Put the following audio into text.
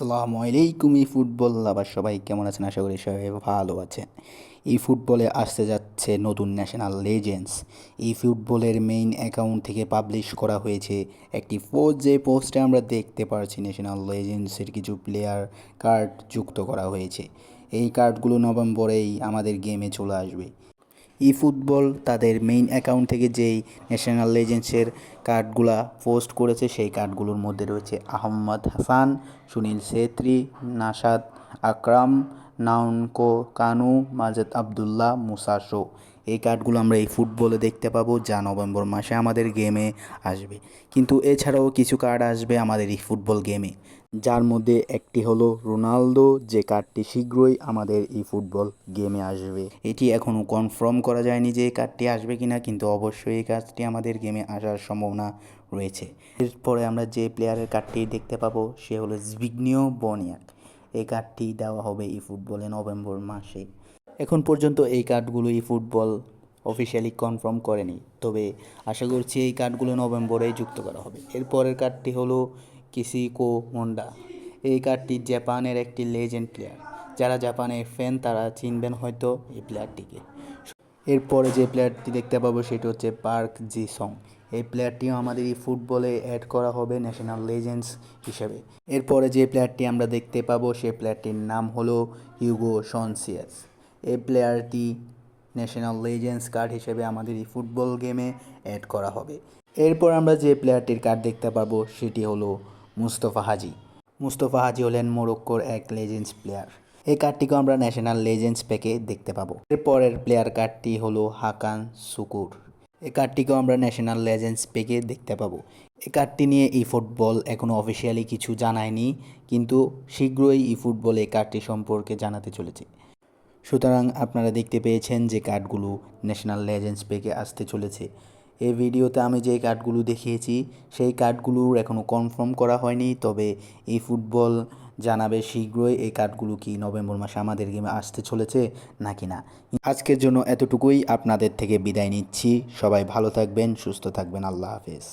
আসসালামু আলাইকুম, এই ফুটবল আবার সবাই কেমন আছেন? আশা করি সবাই ভালো আছেন। এই ফুটবলে আসতে যাচ্ছে নতুন ন্যাশনাল লেজেন্ডস। এই ফুটবলের মেইন অ্যাকাউন্ট থেকে পাবলিশ করা হয়েছে একটি পোস্ট যে পোস্টে আমরা দেখতে পারছি ন্যাশনাল লেজেন্ডসের কিছু প্লেয়ার কার্ড যুক্ত করা হয়েছে। এই কার্ডগুলো নভেম্বরেই আমাদের গেমে চলে আসবে। ই ফুটবল তাদের মেইন অ্যাকাউন্ট থেকে যেই ন্যাশনাল লেজেন্ডসের কার্ডগুলা পোস্ট করেছে, সেই কার্ডগুলোর মধ্যে রয়েছে Ahmed Hassan, Sunil Chhetri, Nasad Akram, Nwankwo Kanu, Majed Abdullah, Moussa Sow. এই কার্ডগুলো আমরা এই ফুটবলে দেখতে পাবো যা নভেম্বর মাসে আমাদের গেমে আসবে। কিন্তু এছাড়াও কিছু কার্ড আসবে আমাদের এই ফুটবল গেমে। যার মধ্যে একটি হলো রোনালদো, যে কার্ডটি শীঘ্রই আমাদের এই ফুটবল গেমে আসবে। এটি এখনও কনফার্ম করা যায়নি যে এই কার্ডটি আসবে কিনা, কিন্তু অবশ্যই এই কার্ডটি আমাদের গেমে আসার সম্ভাবনা রয়েছে। এরপরে আমরা যে প্লেয়ারের কার্ডটি দেখতে পাবো, সে হলো জিগনিও বনিয়াক। এই কার্ডটি দেওয়া হবে এই ফুটবলে নভেম্বর মাসে। এখন পর্যন্ত এই কার্ডগুলো এই ফুটবল অফিসিয়ালি কনফার্ম করেনি। তবে আশা করছি এই কার্ডগুলো নভেম্বরেই যুক্ত করা হবে। এরপরের কার্ডটি হলো কিসিকো মন্ডা এই কার্ডটি জাপানের একটি লেজেন্ড প্লেয়ার যারা জাপানের ফ্যান তারা চিনবেন হয়তো এই প্লেয়ারটিকে এরপরে যে প্লেয়ারটি দেখতে পাবো, সেটি হচ্ছে পার্ক জি সং এই প্লেয়ারটিও আমাদের এই ফুটবলে অ্যাড করা হবে ন্যাশনাল লেজেন্ডস হিসেবে। এরপরে যে প্লেয়ারটি আমরা দেখতে পাবো সেই প্লেয়ারটির নাম হলো হিউগো সনসিয়াস এই প্লেয়ারটি ন্যাশনাল লেজেন্ডস কার্ড হিসেবে আমাদের এই ফুটবল গেমে অ্যাড করা হবে। এরপর আমরা যে প্লেয়ারটির কার্ড দেখতে পাবো সেটি হলো মুস্তফা হাজি। মুস্তফা হাজি হলেন মোরক্কোর এক লেজেন্ডস প্লেয়ার এই কার্ডটিকেও আমরা ন্যাশনাল লেজেন্ডস প্যাকে দেখতে পাবো। এরপরের প্লেয়ার কার্ডটি হলো হাকান সুকুর। এই কার্ডটিকেও আমরা ন্যাশনাল লেজেন্ডস পেকে দেখতে পাবো। এই কার্ডটি নিয়ে ই ফুটবল এখনও অফিসিয়ালি কিছু জানায়নি, কিন্তু শীঘ্রই ই ফুটবল এই কার্ডটি সম্পর্কে জানাতে চলেছে। সুতরাং আপনারা দেখতে পেয়েছেন যে কার্ডগুলো ন্যাশনাল লেজেন্ডস পেকে আসতে চলেছে। এই ভিডিওতে আমি যে কার্ডগুলো দেখিয়েছি, সেই কার্ডগুলোর এখনও কনফার্ম করা হয়নি, তবে এই ফুটবল জানাবে শীঘ্রই এই কার্ডগুলো কি নভেম্বর মাসে আমাদের গেমে আসতে চলেছে নাকি না। আজকের জন্য এতটুকুই, আপনাদের থেকে বিদায় নিচ্ছি। সবাই ভালো থাকবেন, সুস্থ থাকবেন, আল্লাহ হাফেজ।